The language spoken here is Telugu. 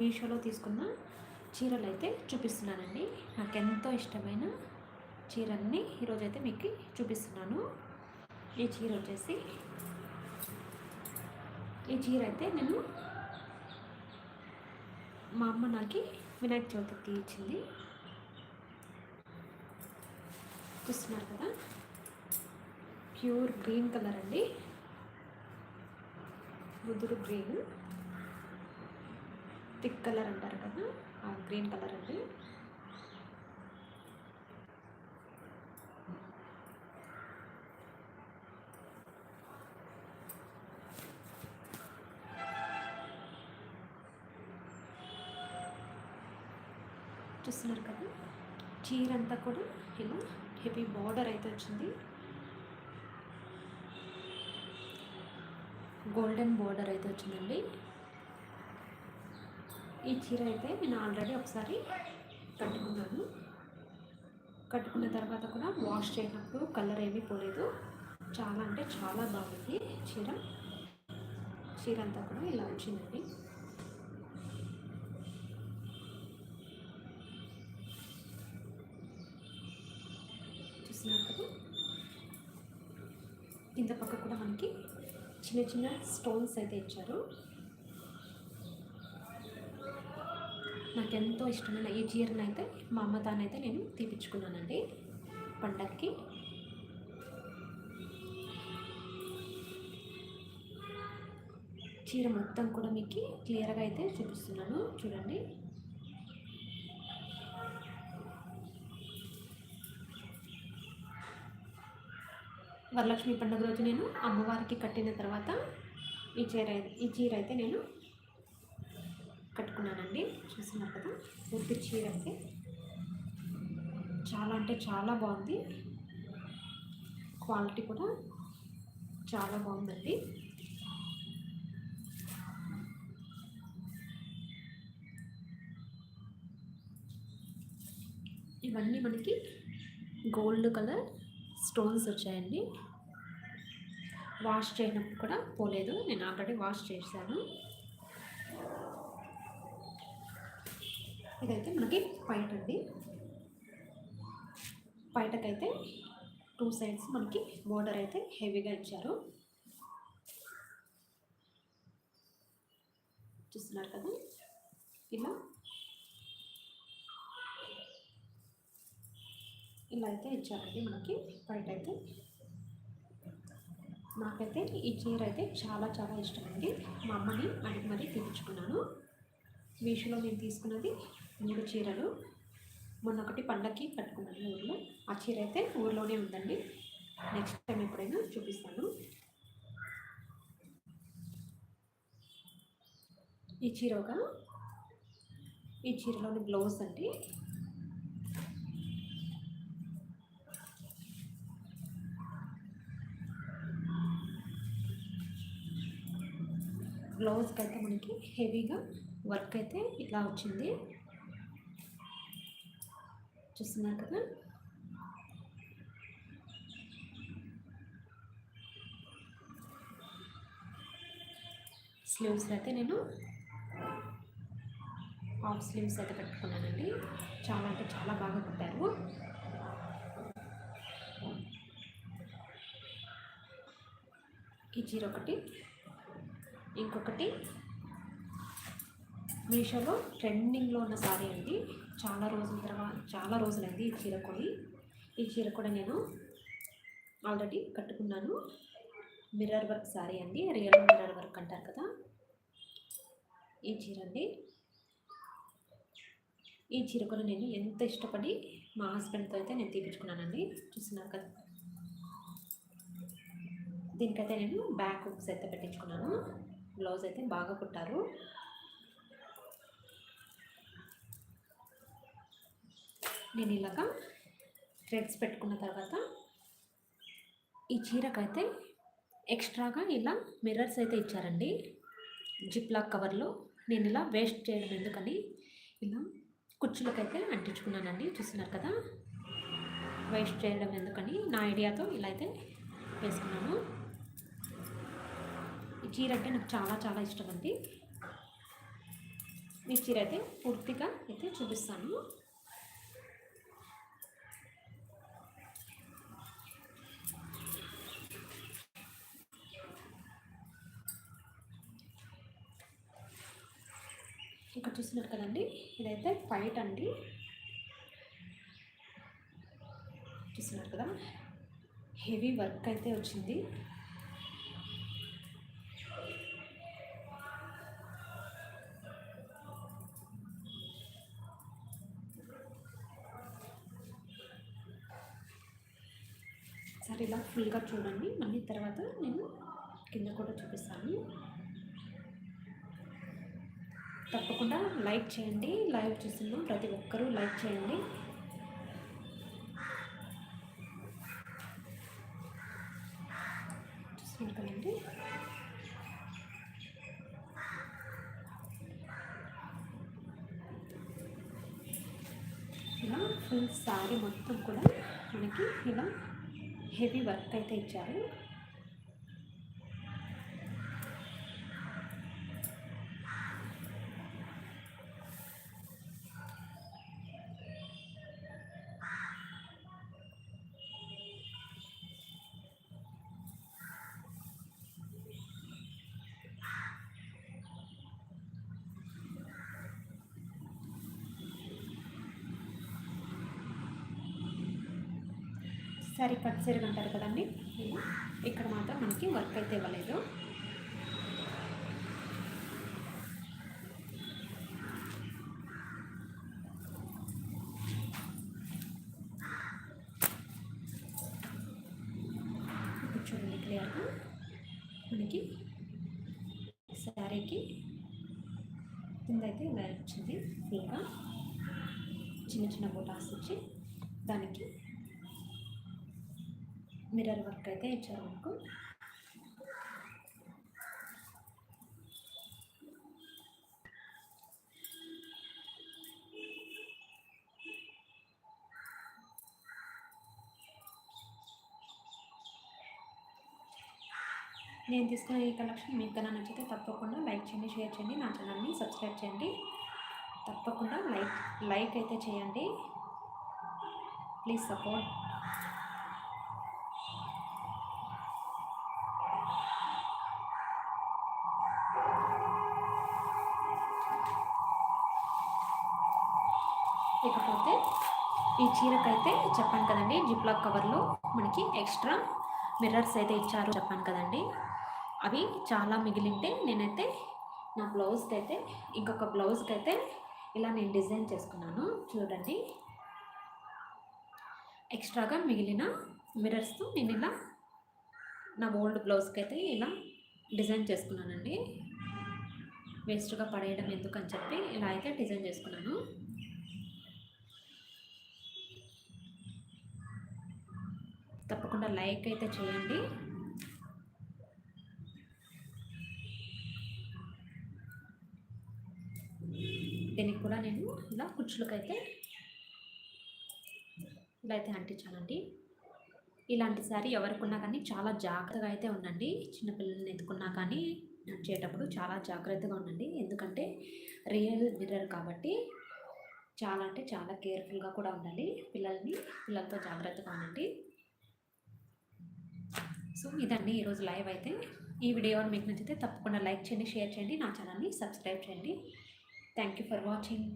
మీషోలో తీసుకున్న చీరలు అయితే చూపిస్తున్నానండి. నాకు ఎంతో ఇష్టమైన చీరల్ని ఈరోజు అయితే మీకు చూపిస్తున్నాను. ఈ చీర వచ్చేసి ఈ చీర అయితే నేను మా అమ్మ నాకు వినాయక చవితికి ఇచ్చింది. చూస్తున్నారు కదా? ప్యూర్ గ్రీన్ కలర్ అండి. ముదురు గ్రీన్. థిక్ కలర్ అంటారు కదా ఆ గ్రీన్ కలర్ అండి చూస్తున్నారు కదా చీర అంతా కూడా ఇలా హెవీ బార్డర్ అయితే వచ్చింది. గోల్డెన్ బార్డర్ అయితే వచ్చిందండి. ఈ చీర అయితే నేను ఆల్రెడీ ఒకసారి కట్టుకున్నాను. కట్టుకున్న తర్వాత కూడా వాష్ చేయనప్పుడు కలర్ ఏమీ పోలేదు. చాలా అంటే చాలా బాగుంది చీర. చీర అంతా కూడా ఇలా వచ్చిందండి చూసినప్పుడు కింద పక్క కూడా మనకి చిన్న చిన్న స్టోన్స్ అయితే ఇచ్చారు. నాకు ఎంతో ఇష్టమైన ఈ చీరను అయితే మా అమ్మ తానైతే నేను తీపించుకున్నానండి పండగకి చీర మొత్తం కూడా మీకు క్లియర్గా అయితే చూపిస్తున్నాను. చూడండి. వరలక్ష్మి పండుగ రోజు నేను అమ్మవారికి కట్టిన తర్వాత ఈ చీర ఈ చీర అయితే నేను కట్టుకున్నానండి. చూస్తున్నారు కదా పూర్తి చీర అయితే చాలా అంటే చాలా బాగుంది. క్వాలిటీ కూడా చాలా బాగుందండి. ఇవన్నీ మనకి గోల్డ్ కలర్ స్టోన్స్ వచ్చాయండి. వాష్ చేయనప్పుడు కూడా పోలేదు. నేను ఆల్రెడీ వాష్ చేశాను. ఇదైతే మనకి పైట అండి. పైటకైతే టూ సైడ్స్ మనకి బోర్డర్ అయితే హెవీగా ఇచ్చారు. చూస్తున్నారు కదా? ఇలా. ఇలా అయితే ఇచ్చారండి మనకి బయట అయితే నాకైతే ఈ చీర అయితే చాలా చాలా ఇష్టమండి. మా అమ్మని అడిగి మరీ తీపించుకున్నాను మీషోలో నేను తీసుకున్నది మూడు చీరలు. మొన్న ఒకటి పండక్కి కట్టుకున్నాను ఊళ్ళో ఆ చీర అయితే ఊళ్ళోనే ఉందండి. నెక్స్ట్ టైం ఎప్పుడైనా చూపిస్తాను. ఈ చీర ఒక ఈ చీరలోని బ్లౌజ్ అండి. బ్లౌజ్కి అయితే మనకి హెవీగా వర్క్ అయితే ఇలా వచ్చింది. చూస్తున్నారు కదా. స్లీవ్స్ అయితే నేను హాఫ్ స్లీవ్స్ అయితే పెట్టుకున్నానండి. చాలా అంటే చాలా బాగా కుట్టారు. ఈ చీర ఒకటి ఇంకొకటి మీషోలో ట్రెండింగ్లో ఉన్న సారీ అండి. చాలా రోజుల తర్వాత చాలా రోజులైంది ఈ చీర కొని ఈ చీర కూడా నేను ఆల్రెడీ కట్టుకున్నాను. మిర్రర్ వర్క్ సారీ అండి. రియల్ మిర్రర్ వర్క్ అంటారు కదా. ఈ చీర అండి. ఈ చీర కూడా నేను ఎంత ఇష్టపడి మా హస్బెండ్తో అయితే నేను తీపించుకున్నానండి చూస్తున్నారు కదా. దీనికైతే నేను బ్యాక్ హుక్స్ అయితే పెట్టించుకున్నాను. బ్లౌజ్ అయితే బాగా కుట్టారు. నేను ఇలాగా థ్రెడ్స్ పెట్టుకున్న తర్వాత ఈ చీరకైతే ఎక్స్ట్రాగా ఇలా మిర్రర్స్ అయితే ఇచ్చారండి. జిప్లాక్ కవర్లో నేను ఇలా వేస్ట్ చేయడం ఎందుకని ఇలా కుచ్చులకైతే అంటించుకున్నానండి. చూస్తున్నారు కదా? వేస్ట్ చేయడం ఎందుకని నా ఐడియాతో ఇలా అయితే వేసుకున్నాను. ఈ చీర అంటే నాకు చాలా చాలా ఇష్టం అండి ఈ చీర అయితే పూర్తిగా అయితే చూపిస్తాను. ఇక్కడ చూస్తున్నారు కదండి. ఇదైతే ఫైట్ అండి. చూస్తున్నారు కదా. హెవీ వర్క్ అయితే వచ్చింది. సరే ఇలా ఫుల్గా చూడండి. మళ్ళీ తర్వాత నేను కింద కూడా చూపిస్తాను. తప్పకుండా లైక్ చేయండి. లైవ్ చూస్తున్నాం ప్రతి ఒక్కరూ లైక్ చేయండి. చూస్తున్నారు కదండి. ఇలా ఫుల్ సారీ మొత్తం కూడా మనకి ఇలా హెవీ వర్క్ అయితే ఇచ్చారు. సారీ కట్ సీరగా అంటారు కదండి? ఇక్కడ మాత్రం మనకి వర్క్ అయితే ఇవ్వలేదు. చూడండి క్లియర్గా. మనకి శారీకి కిందైతే అయితే ఇలా వచ్చింది. ఫుల్గా చిన్న చిన్న బొటాస్ వచ్చి దానికి మిర్రర్ వర్క్ అయితే ఇచ్చారు మనకు నేను తీసుకున్న ఈ కలెక్షన్ మీకు కన్నా నచ్చితే తప్పకుండా లైక్ చేయండి షేర్ చేయండి నా ఛానల్ని సబ్స్క్రైబ్ చేయండి. తప్పకుండా లైక్ లైక్ అయితే చేయండి. Please support. ఇకపోతే ఈ చీరకైతే చెప్పాను కదండి జిప్లాక్ కవర్లో మనకి ఎక్స్ట్రా మిర్రర్స్ అయితే ఇచ్చారు చెప్పాను కదండి. అవి చాలా మిగిలింటే నేనైతే నా బ్లౌజ్కి అయితే ఇంకొక బ్లౌజ్కి అయితే ఇలా నేను డిజైన్ చేసుకున్నాను. చూడండి. ఎక్స్ట్రాగా మిగిలిన మిర్రర్స్తో నేను ఇలా నా ఓల్డ్ బ్లౌజ్కి అయితే ఇలా డిజైన్ చేసుకున్నానండి. వేస్ట్గా పడేయడం ఎందుకని చెప్పి ఇలా అయితే డిజైన్ చేసుకున్నాను. తప్పకుండా లైక్ అయితే చేయండి. దీనికి కూడా నేను ఇలా కుచ్చులకైతే ఇలా అయితే అంటించానండి. ఇలాంటి సారీ ఎవరికున్నా కానీ చాలా జాగ్రత్తగా అయితే ఉండండి. చిన్నపిల్లల్ని ఎత్తుకున్నా కానీ నడిచేటప్పుడు చాలా జాగ్రత్తగా ఉండండి. ఎందుకంటే రియల్ మిర్రర్ కాబట్టి చాలా అంటే చాలా కేర్ఫుల్గా కూడా ఉండాలి. పిల్లల్ని పిల్లలతో జాగ్రత్తగా ఉండండి. సో ఇదండి ఈరోజు లైవ్ అయితే. ఈ వీడియో మీకు నచ్చితే తప్పకుండా లైక్ చేయండి షేర్ చేయండి నా ఛానల్ని సబ్స్క్రైబ్ చేయండి. Thank you for watching.